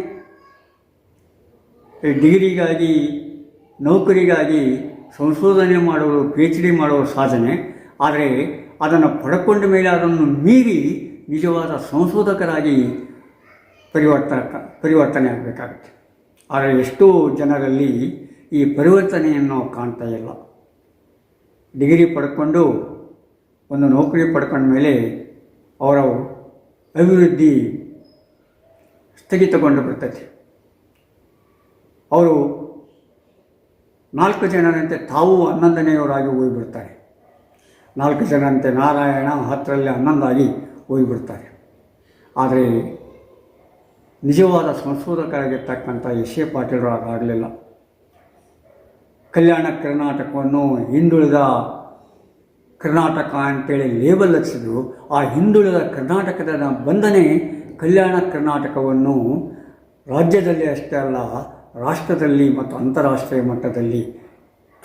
ಈ ಡಿಗ್ರಿಗಾಗಿ, ನೌಕರಿಗಾಗಿ ಸಂಶೋಧನೆ ಮಾಡುವರು ಪಿ ಎಚ್ ಡಿ ಮಾಡುವ ಸಾಧನೆ. ಆದರೆ ಅದನ್ನು ಪಡ್ಕೊಂಡ ಮೇಲೆ ಅದನ್ನು ಮೀರಿ ನಿಜವಾದ ಸಂಶೋಧಕರಾಗಿ ಪರಿವರ್ತನೆ ಪರಿವರ್ತನೆ ಆಗಬೇಕಾಗುತ್ತೆ. ಆದರೆ ಎಷ್ಟೋ ಜನರಲ್ಲಿ ಈ ಪರಿವರ್ತನೆಯನ್ನು ಕಾಣ್ತಾ ಇಲ್ಲ. ಡಿಗ್ರಿ ಪಡ್ಕೊಂಡು, ಒಂದು ನೌಕರಿ ಪಡ್ಕೊಂಡ ಮೇಲೆ ಅವರ ಅಭಿವೃದ್ಧಿ ಸ್ಥಗಿತಗೊಂಡು ಬಿಡ್ತೈತೆ ಅವರು ನಾಲ್ಕು ಜನರಂತೆ ತಾವು ಹನ್ನೊಂದನೆಯವರಾಗಿ ಹೋಗಿಬಿಡ್ತಾರೆ. ನಾಲ್ಕು ಜನರಂತೆ ನಾರಾಯಣ ಹತ್ತರಲ್ಲಿ ಹನ್ನೊಂದಾಗಿ ಹೋಗಿಬಿಡ್ತಾರೆ. ಆದರೆ ನಿಜವಾದ ಸಂಶೋಧಕರಾಗಿರ್ತಕ್ಕಂಥ ಎಸ್ ಎ ಪಾಟೀಲರು ಆಗಲಿಲ್ಲ ಕಲ್ಯಾಣ ಕರ್ನಾಟಕವನ್ನು ಹಿಂದುಳಿದ ಕರ್ನಾಟಕ ಅಂತೇಳಿ ಲೇಬಲ್ ಹಚ್ಚಿದ್ರು. ಆ ಹಿಂದುಳಿದ ಕರ್ನಾಟಕದ ಬಂಧನೆ ಕಲ್ಯಾಣ ಕರ್ನಾಟಕವನ್ನು ರಾಜ್ಯದಲ್ಲಿ ಅಷ್ಟೇ ಅಲ್ಲ, ರಾಷ್ಟ್ರದಲ್ಲಿ ಮತ್ತು ಅಂತಾರಾಷ್ಟ್ರೀಯ ಮಟ್ಟದಲ್ಲಿ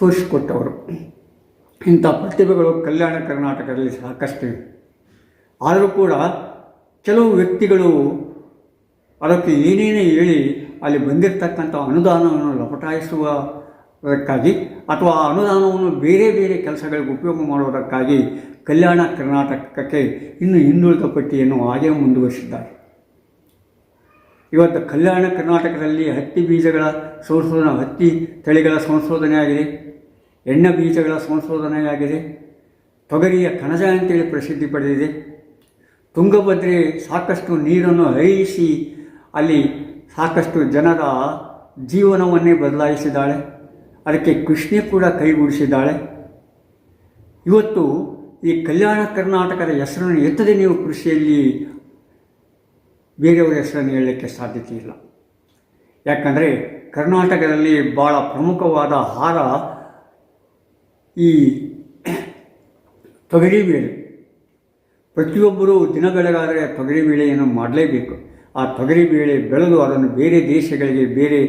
ತೋರಿಸಿಕೊಟ್ಟವರು. ಇಂಥ ಪ್ರತಿಭೆಗಳು ಕಲ್ಯಾಣ ಕರ್ನಾಟಕದಲ್ಲಿ ಸಾಕಷ್ಟು ಇವೆ. ಆದರೂ ಕೂಡ ಕೆಲವು ವ್ಯಕ್ತಿಗಳು ಅದಕ್ಕೆ ಏನೇನೇ ಹೇಳಿ ಅಲ್ಲಿ ಬಂದಿರತಕ್ಕಂಥ ಅನುದಾನವನ್ನು ಲಪಟಾಯಿಸುವುದಕ್ಕಾಗಿ ಅಥವಾ ಅನುದಾನವನ್ನು ಬೇರೆ ಬೇರೆ ಕೆಲಸಗಳಿಗೆ ಉಪಯೋಗ ಮಾಡುವುದಕ್ಕಾಗಿ ಕಲ್ಯಾಣ ಕರ್ನಾಟಕಕ್ಕೆ ಇನ್ನು ಹಿಂದುಳಿದ ಪಟ್ಟಿಯನ್ನು ಹಾಗೆ ಮುಂದುವರಿಸಿದ್ದಾರೆ. ಇವತ್ತು ಕಲ್ಯಾಣ ಕರ್ನಾಟಕದಲ್ಲಿ ಹತ್ತಿ ಬೀಜಗಳ ಸಂಶೋಧನೆ ಹತ್ತಿ ತಳಿಗಳ ಸಂಶೋಧನೆ ಆಗಿದೆ ಎಣ್ಣೆ ಬೀಜಗಳ ಸಂಶೋಧನೆಯಾಗಿದೆ, ತೊಗರಿಯ ಕಣಜ ಅಂತೇಳಿ ಪ್ರಸಿದ್ಧಿ ಪಡೆದಿದೆ. ತುಂಗಭದ್ರೆ ಸಾಕಷ್ಟು ನೀರನ್ನು ಹರಿಸಿ ಅಲ್ಲಿ ಸಾಕಷ್ಟು ಜನರ ಜೀವನವನ್ನೇ ಬದಲಾಯಿಸಿದ್ದಾಳೆ. ಅದಕ್ಕೆ ಕೃಷ್ಣೆ ಕೂಡ ಕೈಗೂಡಿಸಿದ್ದಾಳೆ. ಇವತ್ತು ಈ ಕಲ್ಯಾಣ ಕರ್ನಾಟಕದ ಹೆಸರನ್ನು ಎತ್ತದೆ ನೀವು ಕೃಷಿಯಲ್ಲಿ ಬೇರೆಯವರ ಹೆಸರನ್ನು ಹೇಳಲಿಕ್ಕೆ ಸಾಧ್ಯತೆ ಇಲ್ಲ. ಯಾಕಂದರೆ ಕರ್ನಾಟಕದಲ್ಲಿ ಭಾಳ ಪ್ರಮುಖವಾದ ಹಾರ ಈ ತೊಗರಿಬೇಳೆ ಪ್ರತಿಯೊಬ್ಬರೂ ದಿನಗಳಿಗಾದರೆ ತೊಗರಿಬೇಳೆಯನ್ನು ಮಾಡಲೇಬೇಕು. ಆ ತೊಗರಿಬೇಳೆ ಬೆಳೆದು ಅದನ್ನು ಬೇರೆ ದೇಶಗಳಿಗೆ, ಬೇರೆ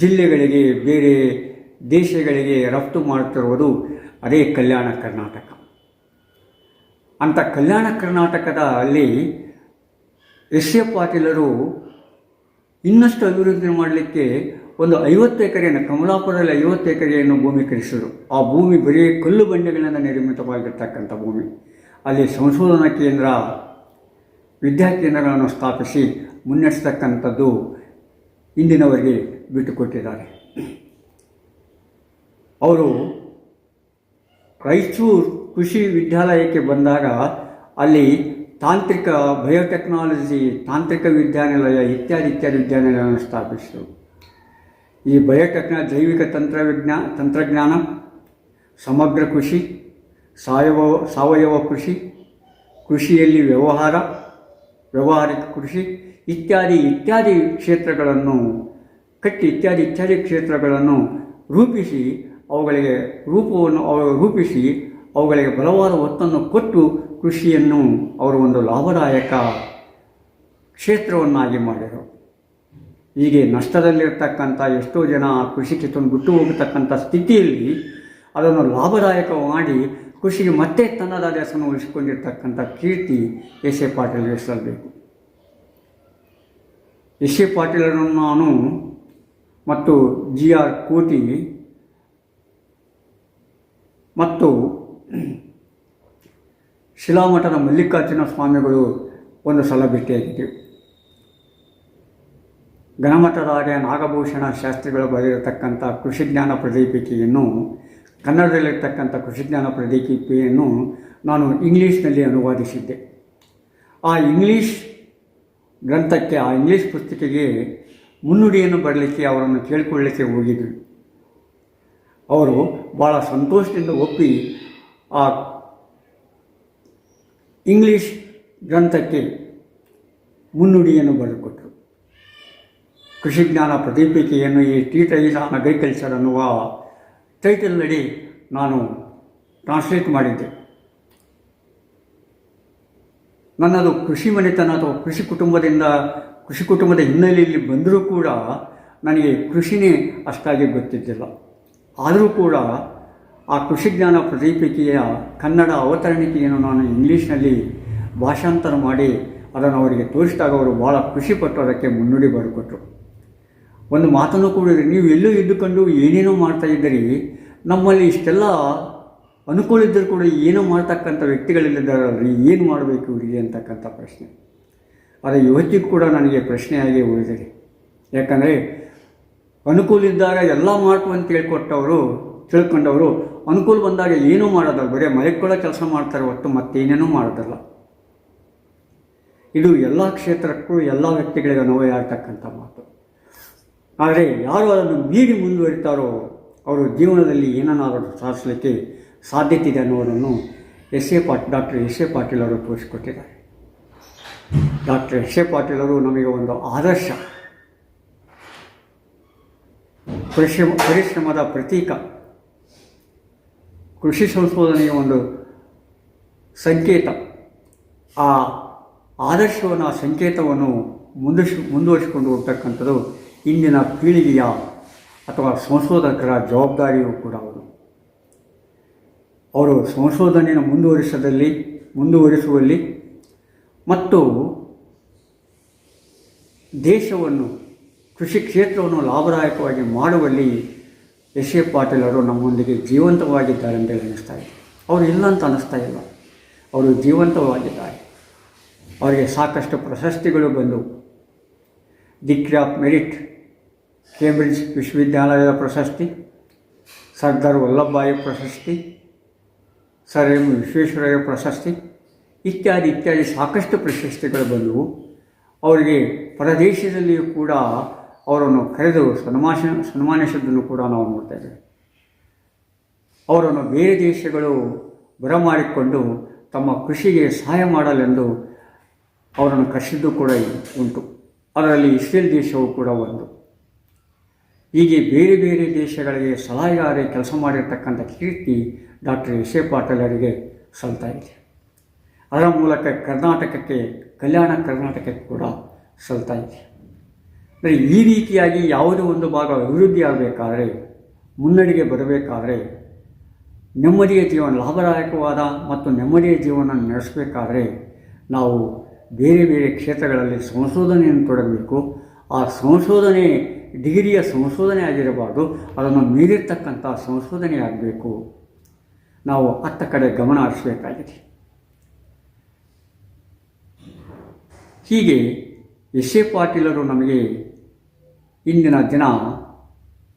ಜಿಲ್ಲೆಗಳಿಗೆ, ಬೇರೆ ದೇಶಗಳಿಗೆ ರಫ್ತು ಮಾಡುತ್ತಿರುವುದು ಅದೇ ಕಲ್ಯಾಣ ಕರ್ನಾಟಕ. ಅಂಥ ಕಲ್ಯಾಣ ಕರ್ನಾಟಕದ ಅಲ್ಲಿ ಎಸ್ ಎ ಪಾಟೀಲರು ಇನ್ನಷ್ಟು ಅಭಿವೃದ್ಧಿ ಮಾಡಲಿಕ್ಕೆ ಒಂದು ಐವತ್ತು ಎಕರೆಯನ್ನು, ಕಮಲಾಪುರದಲ್ಲಿ ಐವತ್ತು ಎಕರೆಯನ್ನು ಭೂಮಿ ಖರೀದಿಸಿದರು ಆ ಭೂಮಿ ಬರೀ ಕಲ್ಲು ಬಂಡೆಗಳಿಂದ ನಿರ್ಮಿತವಾಗಿರ್ತಕ್ಕಂಥ ಭೂಮಿ. ಅಲ್ಲಿ ಸಂಶೋಧನಾ ಕೇಂದ್ರ ವಿದ್ಯಾಕೇಂದ್ರಗಳನ್ನು ಸ್ಥಾಪಿಸಿ ಮುನ್ನಡೆಸ್ತಕ್ಕಂಥದ್ದು ಇಂದಿನವರೆಗೆ ಬಿಟ್ಟುಕೊಟ್ಟಿದ್ದಾರೆ. ಅವರು ರಾಯಚೂರು ಕೃಷಿ ವಿದ್ಯಾಲಯಕ್ಕೆ ಬಂದಾಗ ಅಲ್ಲಿ ತಾಂತ್ರಿಕ ಬಯೋಟೆಕ್ನಾಲಜಿ, ತಾಂತ್ರಿಕ ವಿದ್ಯಾನಿಲಯ ಇತ್ಯಾದಿ ಇತ್ಯಾದಿ ವಿದ್ಯಾನಿಲಯವನ್ನು ಸ್ಥಾಪಿಸಿದರು. ಈ ಬಯೋಟೆಕ್ನ ಜೈವಿಕ ತಂತ್ರವಿಜ್ಞಾ, ತಂತ್ರಜ್ಞಾನ, ಸಮಗ್ರ ಕೃಷಿ ಸಾವಯವ ಸಾವಯವ ಕೃಷಿ, ಕೃಷಿಯಲ್ಲಿ ವ್ಯವಹಾರ, ವ್ಯವಹಾರಿಕ ಕೃಷಿ ಇತ್ಯಾದಿ ಇತ್ಯಾದಿ ಕ್ಷೇತ್ರಗಳನ್ನು ಕಟ್ಟಿ ಇತ್ಯಾದಿ ಇತ್ಯಾದಿ ಕ್ಷೇತ್ರಗಳನ್ನು ರೂಪಿಸಿ ಅವುಗಳಿಗೆ ರೂಪವನ್ನು ರೂಪಿಸಿ ಅವುಗಳಿಗೆ ಬಲವಾದ ಒತ್ತನ್ನು ಕೊಟ್ಟು ಕೃಷಿಯನ್ನು ಅವರು ಒಂದು ಲಾಭದಾಯಕ ಕ್ಷೇತ್ರವನ್ನಾಗಿ ಮಾಡಿದರು. ಹೀಗೆ ನಷ್ಟದಲ್ಲಿರ್ತಕ್ಕಂಥ ಎಷ್ಟೋ ಜನ ಕೃಷಿ ಕ್ಷೇತ್ರವನ್ನು ಬಿಟ್ಟು ಹೋಗತಕ್ಕಂಥ ಸ್ಥಿತಿಯಲ್ಲಿ ಅದನ್ನು ಲಾಭದಾಯಕ ಮಾಡಿ ಕೃಷಿಗೆ ಮತ್ತೆ ತನ್ನದಾದ ಹೆಸರನ್ನು ಉಳಿಸಿಕೊಂಡಿರ್ತಕ್ಕಂಥ ಕೀರ್ತಿ S A Patil S A ಪಾಟೀಲರನ್ನು ನಾನು ಮತ್ತು ಜಿ ಆರ್ ಕೋಟಿ ಮತ್ತು ಶಿಲಾಮಠದ ಮಲ್ಲಿಕಾರ್ಜುನ ಸ್ವಾಮಿಗಳು ಒಂದು ಸಲ ಭೇಟಿಯಾಗಿದ್ದೆವು ಗಣಮಠದ ಆರ್ಯ ನಾಗಭೂಷಣ ಶಾಸ್ತ್ರಿಗಳು ಬರೆದಿರತಕ್ಕಂಥ ಕೃಷಿಜ್ಞಾನ ಪ್ರದೀಪಿಕೆಯನ್ನು, ಕನ್ನಡದಲ್ಲಿರ್ತಕ್ಕಂಥ ಕೃಷಿಜ್ಞಾನ ಪ್ರದೀಪಿಕೆಯನ್ನು ನಾನು ಇಂಗ್ಲೀಷ್ನಲ್ಲಿ ಅನುವಾದಿಸಿದ್ದೆ. ಆ ಇಂಗ್ಲೀಷ್ ಗ್ರಂಥಕ್ಕೆ, ಆ ಇಂಗ್ಲೀಷ್ ಪುಸ್ತಕಕ್ಕೆ ಮುನ್ನುಡಿಯನ್ನು ಬರಲಿಕ್ಕೆ, ಅವರನ್ನು ಕೇಳಿಕೊಳ್ಳಲಿಕ್ಕೆ ಹೋಗಿದ್ದರು. ಅವರು ಭಾಳ ಸಂತೋಷದಿಂದ ಒಪ್ಪಿ, ಆ ಇಂಗ್ಲೀಷ್ ಗ್ರಂಥಕ್ಕೆ ಮುನ್ನುಡಿಯನ್ನು ಬರೆದುಕೊಟ್ಟರು. ಕೃಷಿಜ್ಞಾನ ಪ್ರದೀಪಿಕೆಯನ್ನು ಈ ಟೀಟೈಸ್ ಆನ್ ಅಗ್ರಿಕಲ್ಚರ್ ಅನ್ನುವ ಟೈಟಲ್ನಡಿ ನಾನು ಟ್ರಾನ್ಸ್ಲೇಟ್ ಮಾಡಿದ್ದೆ. ನನ್ನದು ಕೃಷಿ ಮನೆತನ ಅಥವಾ ಕೃಷಿ ಕುಟುಂಬದಿಂದ, ಕೃಷಿ ಕುಟುಂಬದ ಹಿನ್ನೆಲೆಯಲ್ಲಿ ಬಂದರೂ ಕೂಡ ನನಗೆ ಕೃಷಿನೇ ಅಷ್ಟಾಗಿ ಗೊತ್ತಿದ್ದಿಲ್ಲ. ಆದರೂ ಕೂಡ ಆ ಕೃಷಿ ಜ್ಞಾನ ಪ್ರದೀಪಿಕೆಯ ಕನ್ನಡ ಅವತರಣಿಕೆಯನ್ನು ನಾನು ಇಂಗ್ಲೀಷ್ನಲ್ಲಿ ಭಾಷಾಂತರ ಮಾಡಿ ಅದನ್ನು ಅವರಿಗೆ ತೋರಿಸಿದಾಗ ಅವರು ಭಾಳ ಖುಷಿಪಟ್ಟು ಅದಕ್ಕೆ ಮುನ್ನುಡಿ ಬರೆಕೊಟ್ರು ಒಂದು ಮಾತನ್ನು ಕೂಡ ನೀವು ಎಲ್ಲೂ ಇದ್ದುಕೊಂಡು ಏನೇನೋ ಮಾಡ್ತಾ ಇದ್ದೀರಿ, ನಮ್ಮಲ್ಲಿ ಇಷ್ಟೆಲ್ಲ ಅನುಕೂಲ ಇದ್ದರೂ ಕೂಡ ಏನೋ ಮಾಡ್ತಕ್ಕಂಥ ವ್ಯಕ್ತಿಗಳಿದ್ದಾರಲ್ರಿ ಏನು ಮಾಡಬೇಕು ಇವರಿಗೆ ಅಂತಕ್ಕಂಥ ಪ್ರಶ್ನೆ. ಅದು ಇವತ್ತಿಗೂ ಕೂಡ ನನಗೆ ಪ್ರಶ್ನೆಯಾಗಿ ಉಳಿದಿದೆ. ಯಾಕಂದರೆ ಅನುಕೂಲ ಇದ್ದಾಗ ಎಲ್ಲ ಮಾಡ್ತು ಅಂತ ಹೇಳ್ಕೊಟ್ಟವರು, ತಿಳ್ಕೊಂಡವರು ಅನುಕೂಲ ಬಂದಾಗ ಏನೂ ಮಾಡೋದಲ್ಲ. ಬರೀ ಮಲೆಕೊಳ್ಳೋ ಕೆಲಸ ಮಾಡ್ತಾರೆ ಹೊತ್ತು ಮತ್ತೇನೇನೂ ಮಾಡೋದಲ್ಲ. ಇದು ಎಲ್ಲ ಕ್ಷೇತ್ರಕ್ಕೂ ಎಲ್ಲ ವ್ಯಕ್ತಿಗಳಿಗೆ ನೋವೇ ಆಗ್ತಕ್ಕಂಥ ಮಾತು. ಆದರೆ ಯಾರು ಅದನ್ನು ಮೀರಿ ಮುಂದುವರಿತಾರೋ, ಅವರು ಜೀವನದಲ್ಲಿ ಏನನ್ನಾದರೂ ಸಾಧಿಸಲಿಕ್ಕೆ ಸಾಧ್ಯತೆ ಇದೆ ಅನ್ನೋದನ್ನು S A pot, doctor S A Patil ಅವರು ತೋರಿಸಿಕೊಟ್ಟಿದ್ದಾರೆ. ಡಾಕ್ಟರ್ ಎಸ್ ಎ ಪಾಟೀಲ್ ಅವರು ನಮಗೆ ಒಂದು ಆದರ್ಶ. ಪರಿಶ್ರಮ, ಪರಿಶ್ರಮದ ಪ್ರತೀಕ. ಕೃಷಿ ಸಂಶೋಧನೆಯ ಒಂದು ಸಂಕೇತ. ಆ ಆದರ್ಶವನ್ನು, ಆ ಸಂಕೇತವನ್ನು ಮುಂದಿಸ್ ಮುಂದುವರಿಸಿಕೊಂಡು ಹೋಗ್ತಕ್ಕಂಥದ್ದು ಇಂದಿನ ಪೀಳಿಗೆಯ ಅಥವಾ ಸಂಶೋಧಕರ ಜವಾಬ್ದಾರಿಯೂ ಕೂಡ. ಅವರು ಸಂಶೋಧನೆಯನ್ನು ಮುಂದುವರಿಸದಲ್ಲಿ, ಮುಂದುವರಿಸುವಲ್ಲಿ ಮತ್ತು ದೇಶವನ್ನು, ಕೃಷಿ ಕ್ಷೇತ್ರವನ್ನು ಲಾಭದಾಯಕವಾಗಿ ಮಾಡುವಲ್ಲಿ ಎಸ್ ಎ ಪಾಟೀಲ್ ಅವರು ನಮ್ಮೊಂದಿಗೆ ಜೀವಂತವಾಗಿದ್ದಾರೆ ಅಂತೇಳಿ ಅನ್ನಿಸ್ತಾ ಇದೆ. ಅವರು ಇಲ್ಲ ಅಂತ ಅನ್ನಿಸ್ತಾ ಇಲ್ಲ. ಅವರು ಜೀವಂತವಾಗಿದ್ದಾರೆ. ಅವರಿಗೆ ಸಾಕಷ್ಟು ಪ್ರಶಸ್ತಿಗಳು ಬಂದವು ಡಿಗ್ರಿ ಆಫ್ ಮೆರಿಟ್, ಕೇಂಬ್ರಿಡ್ಜ್ ವಿಶ್ವವಿದ್ಯಾಲಯದ ಪ್ರಶಸ್ತಿ, ಸರ್ದಾರ್ ವಲ್ಲಭಭಾಯಿ ಪ್ರಶಸ್ತಿ ಸರ್ ಎಂ ವಿಶ್ವೇಶ್ವರಯ್ಯ ಪ್ರಶಸ್ತಿ ಇತ್ಯಾದಿ ಇತ್ಯಾದಿ ಸಾಕಷ್ಟು ಪ್ರಶಸ್ತಿಗಳು ಬಂದವು. ಅವರಿಗೆ ಪರದೇಶದಲ್ಲಿಯೂ ಕೂಡ ಅವರನ್ನು ಕರೆದು ಸನ್ಮಾನ ಸನ್ಮಾನಿಸಿದ್ದನ್ನು ಕೂಡ ನಾವು ನೋಡ್ತಾ ಇದ್ದೇವೆ. ಅವರನ್ನು ಬೇರೆ ದೇಶಗಳು ಬರಮಾಡಿಕೊಂಡು ತಮ್ಮ ಕೃಷಿಗೆ ಸಹಾಯ ಮಾಡಲೆಂದು ಅವರನ್ನು ಕರೆಸಿದ್ದು ಕೂಡ ಉಂಟು. ಅದರಲ್ಲಿ ಇಸ್ರೇಲ್ ದೇಶವು ಕೂಡ ಒಂದು. ಹೀಗೆ ಬೇರೆ ಬೇರೆ ದೇಶಗಳಿಗೆ ಸಲಹೆಗಾರಿ ಕೆಲಸ ಮಾಡಿರ್ತಕ್ಕಂಥ ಕೀರ್ತಿ ಡಾಕ್ಟರ್ ವಿಷಯ ಪಾಟೀಲ್ ಅವರಿಗೆ ಸಲ್ತಾ ಇದೆ. ಅದರ ಮೂಲಕ ಕರ್ನಾಟಕಕ್ಕೆ, ಕಲ್ಯಾಣ ಕರ್ನಾಟಕಕ್ಕೆ ಕೂಡ ಸಲ್ತಾ ಇದೆ. ಅಂದರೆ ಈ ರೀತಿಯಾಗಿ ಯಾವುದೇ ಒಂದು ಭಾಗ ಅಭಿವೃದ್ಧಿ ಆಗಬೇಕಾದ್ರೆ, ಮುನ್ನಡೆಗೆ ಬರಬೇಕಾದ್ರೆ, ನೆಮ್ಮದಿಯ ಜೀವನ, ಲಾಭದಾಯಕವಾದ ಮತ್ತು ನೆಮ್ಮದಿಯ ಜೀವನ ನಡೆಸಬೇಕಾದ್ರೆ, ನಾವು ಬೇರೆ ಬೇರೆ ಕ್ಷೇತ್ರಗಳಲ್ಲಿ ಸಂಶೋಧನೆಯನ್ನು ತೊಡಗಬೇಕು. ಆ ಸಂಶೋಧನೆ, ಡಿಗ್ರಿಯ ಸಂಶೋಧನೆ ಆಗಿರಬಾರ್ದು. ಅದನ್ನು ಮೀರಿರ್ತಕ್ಕಂಥ ಸಂಶೋಧನೆ ಆಗಬೇಕು. ನಾವು ಅತ್ತ ಕಡೆ ಗಮನ ಹರಿಸಬೇಕಾಗಿದೆ. ಹೀಗೆ ಎಸ್ ಎ ಪಾಟೀಲರು ನಮಗೆ ಇಂದಿನ ದಿನ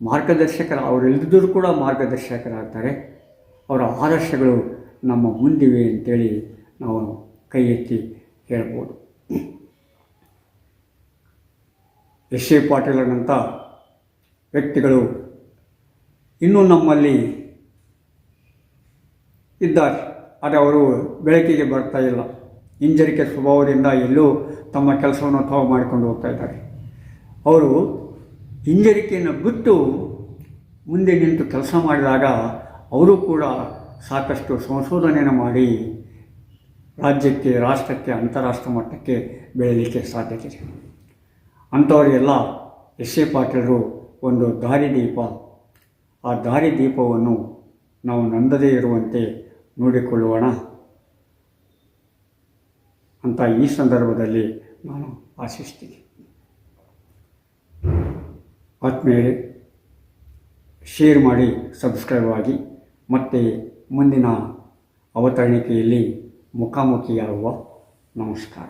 ಮಾರ್ಗದರ್ಶಕರ ಅವರೆಲ್ಲದರೂ ಕೂಡ ಮಾರ್ಗದರ್ಶಕರಾಗ್ತಾರೆ. ಅವರ ಆದರ್ಶಗಳು ನಮ್ಮ ಮುಂದಿವೆ ಅಂತೇಳಿ ನಾವು ಕೈ ಎತ್ತಿ ಹೇಳ್ಬೋದು. ಎಸ್ ಎ ಪಾಟೀಲರಂಥ ವ್ಯಕ್ತಿಗಳು ಇನ್ನೂ ನಮ್ಮಲ್ಲಿ ಇದ್ದಾರೆ. ಆದರೆ ಅವರು ಬೆಳಕಿಗೆ ಬರ್ತಾ ಇಲ್ಲ. ಹಿಂಜರಿಕೆ ಸ್ವಭಾವದಿಂದ ಎಲ್ಲೂ ತಮ್ಮ ಕೆಲಸವನ್ನು ತಾವು ಮಾಡಿಕೊಂಡು ಹೋಗ್ತಾ ಇದ್ದಾರೆ. ಅವರು ಹಿಂಜರಿಕೆಯನ್ನು ಬಿಟ್ಟು ಮುಂದೆ ನಿಂತು ಕೆಲಸ ಮಾಡಿದಾಗ ಅವರು ಕೂಡ ಸಾಕಷ್ಟು ಸಂಶೋಧನೆಯನ್ನು ಮಾಡಿ ರಾಜ್ಯಕ್ಕೆ, ರಾಷ್ಟ್ರಕ್ಕೆ, ಅಂತಾರಾಷ್ಟ್ರ ಮಟ್ಟಕ್ಕೆ ಬೆಳೀಲಿಕ್ಕೆ ಸಾಧ್ಯತೆ ಇದೆ ಅಂಥವರಿಗೆಲ್ಲ ಎಸ್ ಎ ಪಾಟೀಲರು ಒಂದು ದಾರಿದೀಪ ಆ ದಾರಿದೀಪವನ್ನು ನಾವು ನಂದದೇ ಇರುವಂತೆ ನೋಡಿಕೊಳ್ಳೋಣ ಅಂತ ಈ ಸಂದರ್ಭದಲ್ಲಿ ನಾನು ಆಶಿಸ್ತೀನಿ. ಆತ್ಮೇಲೆ ಶೇರ್ ಮಾಡಿ, ಸಬ್ಸ್ಕ್ರೈಬ್ ಆಗಿ, ಮತ್ತೆ ಮುಂದಿನ ಅವತರಣಿಕೆಯಲ್ಲಿ ಮುಖಾಮುಖಿಯಾಗುವ ನಮಸ್ಕಾರ.